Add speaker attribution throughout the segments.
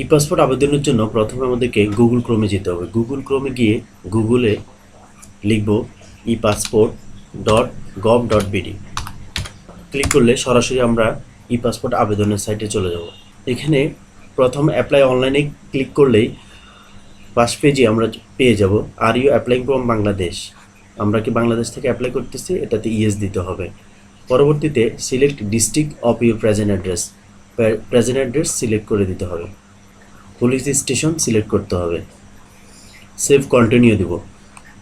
Speaker 1: ই passport আবেদনের জন্য প্রথমে আমাদেরকে গুগল ক্রোমে যেতে হবে। গুগল ক্রোমে গিয়ে গুগলে লিখব e passport dot gov dot BD click করলে সরাসরি আমরা ই পাসপোর্ট আবেদনের সাইটে চলে যাব। এখানে প্রথম অ্যাপ্লাই অনলাইনে ক্লিক করলেই ফার্স্ট পেজে আমরা পেয়ে যাব are you applying from Bangladesh আমরা কি বাংলাদেশ থেকে অ্যাপ্লাই করতেছি? এটাতে ইয়েস দিতে হবে। পরবর্তীতে select district of your present address present address select করে দিতে হবে। পুলিশ স্টেশন সিলেক্ট করতে হবে। সেভ কন্টিনিউ দিব।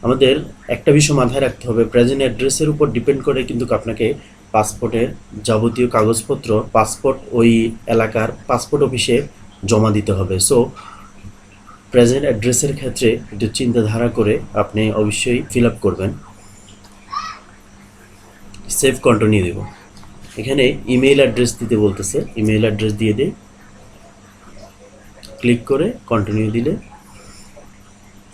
Speaker 1: আমাদের একটা বিষয় মাথায় রাখতে হবে প্রেজেন্ট অ্যাড্রেসের উপর ডিপেন্ড করে কিন্তু আপনাকে পাসপোর্টের যাবতীয় কাগজপত্র পাসপোর্ট ওই এলাকার পাসপোর্ট অফিসে জমা দিতে হবে। সো প্রেজেন্ট অ্যাড্রেসের ক্ষেত্রে একটু চিন্তাধারা করে আপনি অবশ্যই ফিল আপ করবেন। সেভ কন্টিনিউ দেব। এখানে ইমেইল অ্যাড্রেস দিতে বলতেছে। ইমেইল অ্যাড্রেস দিয়ে দিই। ক্লিক করে কন্টিনিউ দিলে।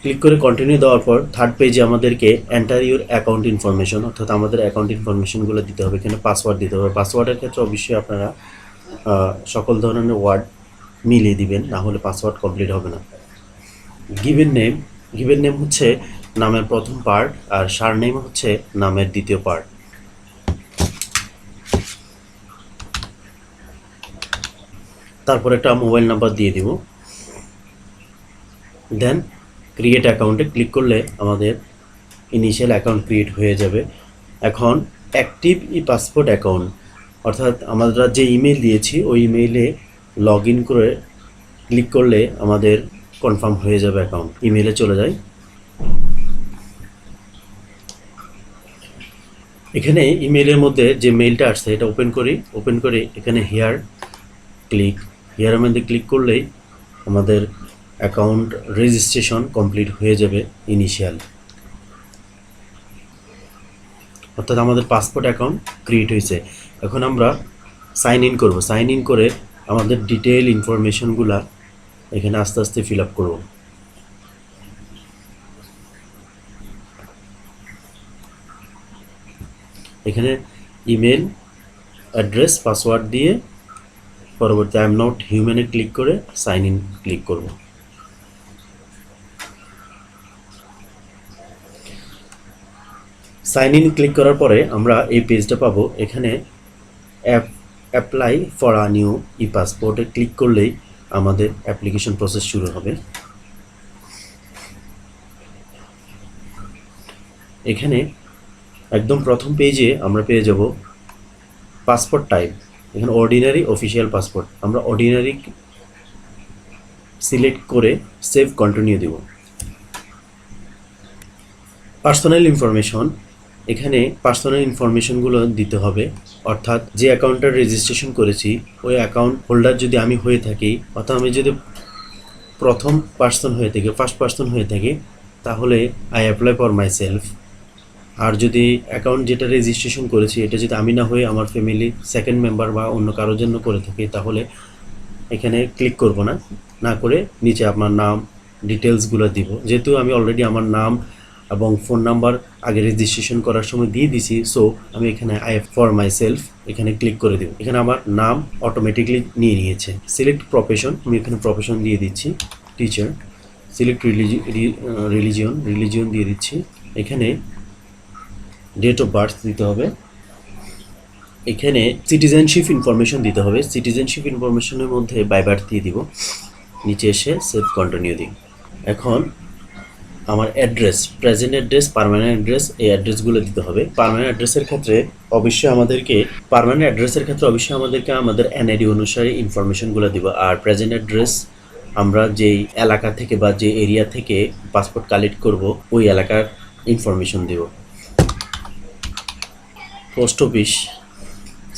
Speaker 1: ক্লিক করে কন্টিনিউ দেওয়ার পর থার্ড পেজে আমাদেরকে এন্টার ইউর অ্যাকাউন্ট ইনফরমেশন অর্থাৎ আমাদের অ্যাকাউন্ট ইনফরমেশনগুলো দিতে হবে। এখানে পাসওয়ার্ড দিতে হবে। পাসওয়ার্ডের ক্ষেত্রে অবশ্যই আপনারা সকল ধরনের ওয়ার্ড মিলিয়ে দিবেন, না হলে পাসওয়ার্ড কমপ্লিট হবে না। গিভেন নেম গিভেন নেম হচ্ছে নামের প্রথম পার্ট আর সার নেম হচ্ছে নামের দ্বিতীয় পার্ট তারপর একটা মোবাইল নাম্বার দিয়ে দিব। দেন ক্রিয়েট অ্যাকাউন্টে ক্লিক করলে আমাদের ইনিশিয়াল অ্যাকাউন্ট ক্রিয়েট হয়ে যাবে। এখন অ্যাক্টিভ ই পাসপোর্ট অ্যাকাউন্ট অর্থাৎ আমরা যে ইমেল দিয়েছি, ওই ইমেইলে লগ ইন করে ক্লিক করলে আমাদের কনফার্ম হয়ে যাবে অ্যাকাউন্ট ইমেলে চলে যায়। এখানে ইমেলের মধ্যে যে মেইলটা আসছে, এটা ওপেন করি। ওপেন করে এখানে হেয়ার ক্লিক হেয়ারের মধ্যে ক্লিক করলেই আমাদের অ্যাকাউন্ট রেজিস্ট্রেশন কমপ্লিট হয়ে যাবে ইনিশিয়াল অর্থাৎ আমাদের পাসপোর্ট অ্যাকাউন্ট ক্রিয়েট হয়েছে। এখন আমরা সাইন ইন করব। সাইন ইন করে আমাদের ডিটেল ইনফরমেশনগুলা এখানে আস্তে আস্তে ফিল আপ করব। এখানে ইমেল অ্যাড্রেস পাসওয়ার্ড দিয়ে পরবর্তী আই এম নট হিউম্যানে ক্লিক করে সাইন ইন ক্লিক করব। সাইন ইন ক্লিক করার পরে আমরা এই পেজটা পাবো। এখানে app apply for a new e পাসপোর্টে ক্লিক করলেই আমাদের অ্যাপ্লিকেশন প্রসেস শুরু হবে। এখানে একদম প্রথম পেজে আমরা পেয়ে যাব পাসপোর্ট টাইপ এখানে অর্ডিনারি অফিসিয়াল পাসপোর্ট আমরা অর্ডিনারি সিলেক্ট করে সেভ কন্টিনিউ দেব। পার্সোনাল ইনফরমেশন এখানে পার্সোনাল ইনফরমেশনগুলো দিতে হবে। অর্থাৎ যে অ্যাকাউন্টটা রেজিস্ট্রেশন করেছি, ওই অ্যাকাউন্ট হোল্ডার যদি আমি হয়ে থাকি অর্থাৎ আমি যদি প্রথম পার্সন হয়ে থাকি ফার্স্ট পার্সন হয়ে থাকি, তাহলে I apply for myself আর যদি অ্যাকাউন্ট যেটা রেজিস্ট্রেশন করেছি, এটা যদি আমি না হয়ে আমার ফ্যামিলি সেকেন্ড মেম্বার বা অন্য কারোর জন্য করে থাকি, তাহলে এখানে ক্লিক করব না। না করে নিচে আপনার নাম ডিটেলসগুলো দিব। যেহেতু আমি অলরেডি আমার নাম এবং ফোন নাম্বার আগে রেজিস্ট্রেশন করার সময় দিয়ে দিছি সো আমি এখানে আই ফর মাই সেলফ এখানে ক্লিক করে দেব। এখানে আমার নাম অটোমেটিকলি নিয়ে নিয়েছে। সিলেক্ট প্রফেশন আমি এখানে প্রফেশন দিয়ে দিচ্ছি টিচার সিলেক্ট রিলিজিয়ন রিলিজিয়ন দিয়ে দিচ্ছি। এখানে ডেট অফ বার্থ দিতে হবে। এখানে সিটিজেনশিপ ইনফরমেশন দিতে হবে। সিটিজেনশিপ ইনফরমেশনের মধ্যে বাই বার্থ দিয়ে দিব। নিচে এসে সেভ কন্টিনিউ দিই। এখন আমার address present address permanent address এই অ্যাড্রেসগুলো দিতে হবে। পারমানেন্ট অ্যাড্রেসের ক্ষেত্রে অবশ্যই আমাদেরকে পারমানেন্ট অ্যাড্রেসের ক্ষেত্রে অবশ্যই আমাদেরকে আমাদের এনআইডি অনুসারে ইনফরমেশনগুলো দিব। আর প্রেজেন্ট অ্যাড্রেস আমরা যেই এলাকা থেকে বা যে এরিয়া থেকে পাসপোর্ট কালেক্ট করব, ওই এলাকার ইনফরমেশন দেব। পোস্ট অফিস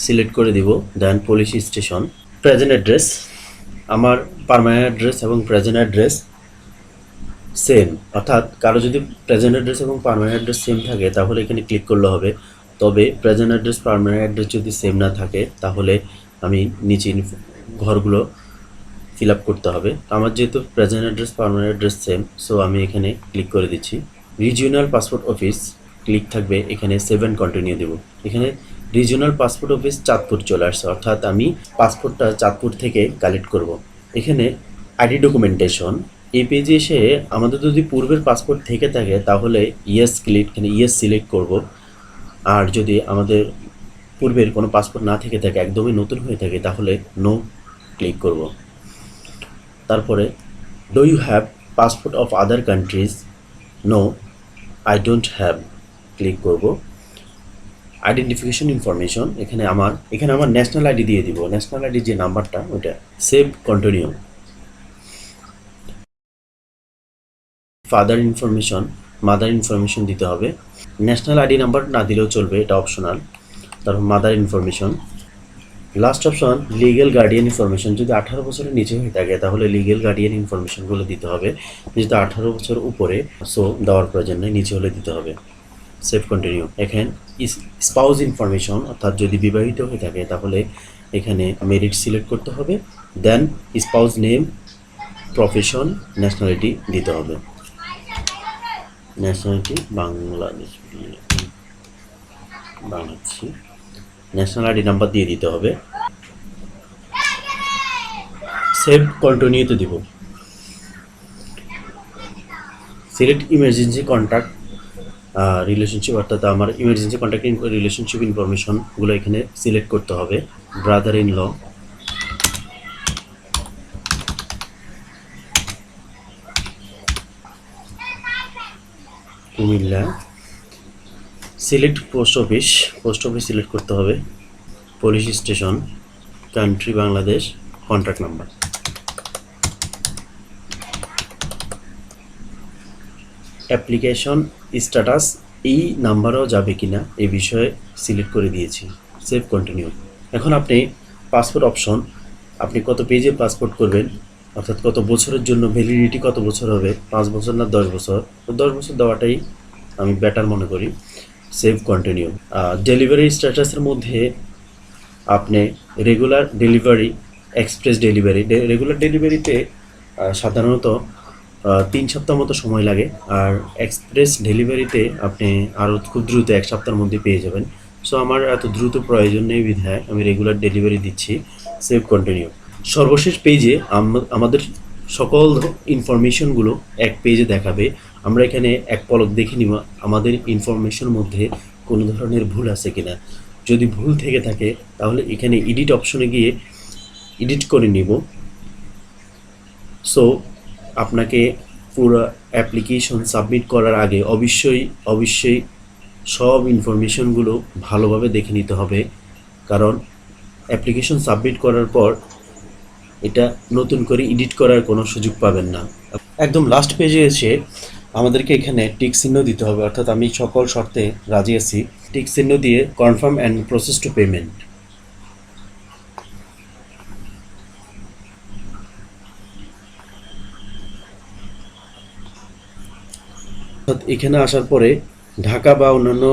Speaker 1: সিলেক্ট করে দিব then police station present address আমার পারমানেন্ট অ্যাড্রেস এবং প্রেজেন্ট অ্যাড্রেস সেম অর্থাৎ কারও যদি প্রেজেন্ট অ্যাড্রেস এবং পারমানেন্ট অ্যাড্রেস সেম থাকে, তাহলে এখানে ক্লিক করলে হবে। তবে প্রেজেন্ট অ্যাড্রেস পারমানেন্ট অ্যাড্রেস যদি সেম না থাকে, তাহলে আমি নিচে ঘরগুলো ফিল আপ করতে হবে। আমার যেহেতু present address permanent address same so আমি এখানে ক্লিক করে দিচ্ছি। রিজিওনাল পাসপোর্ট অফিস ক্লিক থাকবে, এখানে সেভেন কন্টিনিউ দেব। এখানে রিজিওনাল পাসপোর্ট অফিস চাঁদপুর চলে আসছে, অর্থাৎ আমি পাসপোর্টটা চাঁদপুর থেকে কালেক্ট করব। এখানে আইডি ডকুমেন্টেশন এই পেজে এসে আমাদের যদি পূর্বের পাসপোর্ট থেকে থাকে, তাহলে ইয়েস ক্লিক ইয়েস সিলেক্ট করব। আর যদি আমাদের পূর্বের কোনো পাসপোর্ট না থেকে থাকে, একদমই নতুন হয়ে থাকে, তাহলে নো ক্লিক করব। তারপরে do you have passport of other countries no I don't have click করব। আইডেন্টিফিকেশন ইনফরমেশন এখানে আমার এখানে আমার ন্যাশনাল আইডি দিয়ে দিব। ন্যাশনাল আইডি যে নাম্বারটা ওইটা save continue father information mother information দিতে হবে। ন্যাশনাল আইডি নাম্বার না দিলেও চলবে, এটা অপশনাল তারপর mother information last option legal guardian information যদি আঠারো বছরের নিচে হয়ে থাকে, তাহলে লিগেল গার্ডিয়ান ইনফরমেশনগুলো দিতে হবে। যেহেতু আঠারো বছর উপরে সো দেওয়ার প্রয়োজন নেই, নিচে হলে দিতে হবে। সেফ কন্টিনিউ এখানে স্পাউস ইনফরমেশন অর্থাৎ যদি বিবাহিত হয়ে থাকে, তাহলে এখানে মেরিট সিলেক্ট করতে হবে। Then spouse name profession nationality দিতে হবে। Nationality Bangladesh. Bangladeshi national ID number দিয়ে দিতে হবে। সেভ কন্টিনিউতে দিব। সিলেক্ট ইমার্জেন্সি কন্ট্যাক্ট রিলেশনশিপ অর্থাৎ আমার ইমার্জেন্সি কন্ট্যাক্ট রিলেশনশিপ ইনফরমেশনগুলো এখানে সিলেক্ট করতে হবে। Brother in law Comilla select post office post office select করতে হবে। Police station, country Bangladesh contact number. Application status এই নাম্বারও যাবে কিনা এই বিষয়ে সিলেক্ট করে দিয়েছি। Save continue. এখন আপনি পাসপোর্ট অপশন, আপনি কত পেজে পাসপোর্ট করবেন অর্থাৎ কত বছরের জন্য ভ্যালিডিটি কত বছর হবে? পাঁচ বছর না দশ বছর? তো দশ বছর দেওয়াটাই আমি বেটার মনে করি। সেভ কন্টিনিউ ডেলিভারি স্ট্যাটাসের মধ্যে আপনি regular delivery express delivery regular ডেলিভারিতে সাধারণত তিন সপ্তাহ মতো সময় লাগে। আর এক্সপ্রেস ডেলিভারিতে আপনি আরও খুব দ্রুত এক সপ্তাহের মধ্যে পেয়ে যাবেন। সো আমার এত দ্রুত প্রয়োজন নেই বিধায় আমি রেগুলার ডেলিভারি দিচ্ছি। সেভ কন্টিনিউ সর্বশেষ পেজে আমাদের সকল ইনফরমেশনগুলো এক পেজে দেখাবে। আমরা এখানে এক পলক দেখে নিব, আমাদের ইনফরমেশন মধ্যে কোনো ধরনের ভুল আছে কিনা। যদি ভুল থেকে থাকে, তাহলে এখানে এডিট অপশনে গিয়ে এডিট করে নিব। সো আপনাকে পুরো অ্যাপ্লিকেশন সাবমিট করার আগে অবশ্যই অবশ্যই সব ইনফরমেশনগুলো ভালোভাবে দেখে নিতে হবে। কারণ অ্যাপ্লিকেশন সাবমিট করার পর এটা নতুন করে এডিট করার কোনো সুযোগ পাবেন না। একদম লাস্ট পেজে এসে আমাদেরকে এখানে টিক চিহ্ন দিতে হবে, অর্থাৎ আমি সকল শর্তে রাজি আছি। টিক চিহ্ন দিয়ে confirm and process to payment এখানে আসার পরে ঢাকা বা অন্যান্য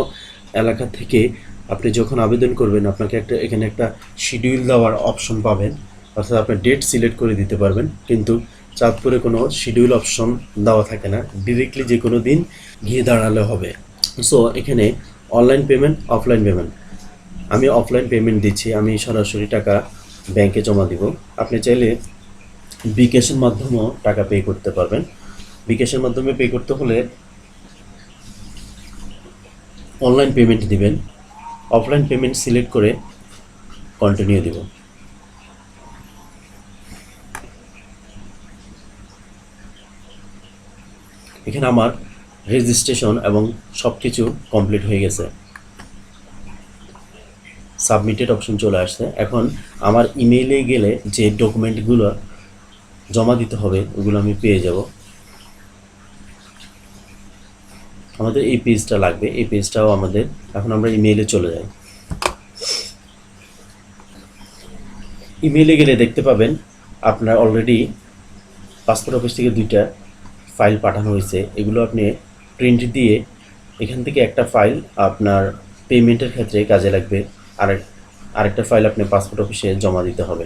Speaker 1: এলাকা থেকে আপনি যখন আবেদন করবেন, আপনাকে একটা, এখানে একটা শিডিউল দেওয়ার অপশন পাবেন। অর্থাৎ আপনি ডেট সিলেক্ট করে দিতে পারবেন, কিন্তু চাঁদপুরে কোনো শিডিউল অপশন দেওয়া থাকে না। ডিরেক্টলি যে কোনো দিন গিয়ে দাঁড়ালে হবে। সো এখানে অনলাইন পেমেন্ট অফলাইন পেমেন্ট আমি অফলাইন পেমেন্ট দিচ্ছি, আমি সরাসরি টাকা ব্যাংকে জমা দিব। আপনি চাইলে বিকাশের মাধ্যমেও টাকা পে করতে পারবেন। বিকাশের মাধ্যমে পে করতে হলে অনলাইন পেমেন্ট দিবেন। অফলাইন পেমেন্ট সিলেক্ট করে কন্টিনিউ দিব। এখানে আমার রেজিস্ট্রেশন এবং সব কিছু কমপ্লিট হয়ে গেছে। সাবমিটেড অপশন চলে আসছে। এখন আমার ইমেইলে গেলে যে ডকুমেন্টগুলো জমা দিতে হবে, ওগুলো আমি পেয়ে যাব। আমাদের এই পেজটা লাগবে। এই পেজটাও আমাদের এখন আমরা ইমেইলে চলে যাই। ইমেইলে গেলে দেখতে পাবেন আপনার অলরেডি পাসপোর্ট অফিস থেকে দুইটা ফাইল পাঠানো হয়েছে, এগুলো আপনি প্রিন্ট দিয়ে এখান থেকে একটা ফাইল আপনার পেমেন্টের ক্ষেত্রে কাজে লাগবে। আরেক আরেকটা ফাইল আপনি পাসপোর্ট অফিসে জমা দিতে হবে।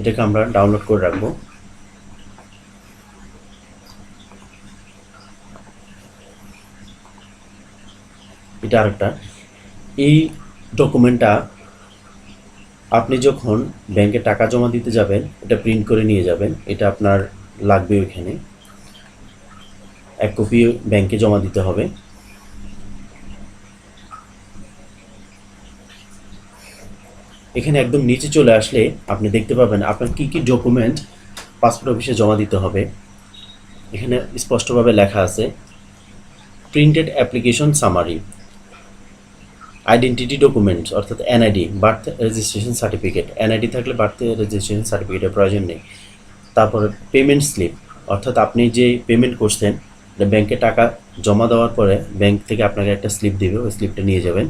Speaker 1: এটাকে আমরা ডাউনলোড করে রাখব। এটা আরেকটা। এই ডকুমেন্টটা আপনি যখন ব্যাংকে টাকা জমা দিতে যাবেন এটা প্রিন্ট করে নিয়ে যাবেন, এটা আপনার লাগবে ওইখানে। এক কপি ব্যাংকে জমা দিতে হবে। এখানে একদম নিচে চলে আসলে আপনি দেখতে পাবেন আপনার কি কি ডকুমেন্ট পাসপোর্ট অফিসে জমা দিতে হবে। এখানে স্পষ্টভাবে লেখা আছে printed application summary identity documents অর্থাৎ NID birth registration certificate NID থাকলে বার্থ রেজিস্ট্রেশন সার্টিফিকেটের প্রয়োজন নেই। তারপরে পেমেন্ট স্লিপ অর্থাৎ আপনি যে পেমেন্ট করছেন ব্যাংকে টাকা জমা দেওয়ার পরে ব্যাংক থেকে আপনাকে একটা স্লিপ দেবে, ওই স্লিপটা নিয়ে যাবেন।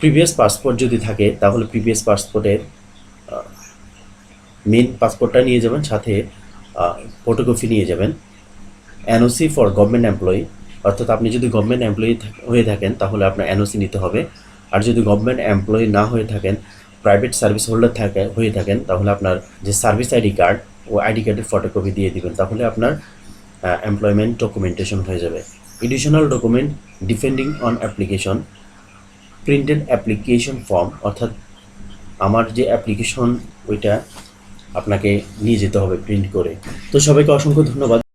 Speaker 1: প্রিভিয়াস পাসপোর্ট যদি থাকে, তাহলে প্রিভিয়াস পাসপোর্টের মেন পাসপোর্টটা নিয়ে যাবেন, সাথে ফটোকপি নিয়ে যাবেন। এনওসি ফর গভর্নমেন্ট এমপ্লয়ি অর্থাৎ আপনি যদি গভর্নমেন্ট এমপ্লয়ি হয়ে থাকেন, তাহলে আপনার এনওসি নিতে হবে। আর যদি গভর্নমেন্ট এমপ্লয়ি না হয়ে থাকেন প্রাইভেট সার্ভিস হোল্ডার থাকে, হয়ে থাকেন, তাহলে আপনার যে সার্ভিস আইডি কার্ড ও আইডি কার্ডের ফটোকপি দিয়ে দিবেন, তাহলে আপনার এমপ্লয়মেন্ট ডকুমেন্টেশন হয়ে যাবে। Additional document depending on application printed application form অর্থাৎ আমার যে অ্যাপ্লিকেশন ওইটা আপনাকে নিয়ে যেতে হবে প্রিন্ট করে। তো সবাইকে অসংখ্য ধন্যবাদ।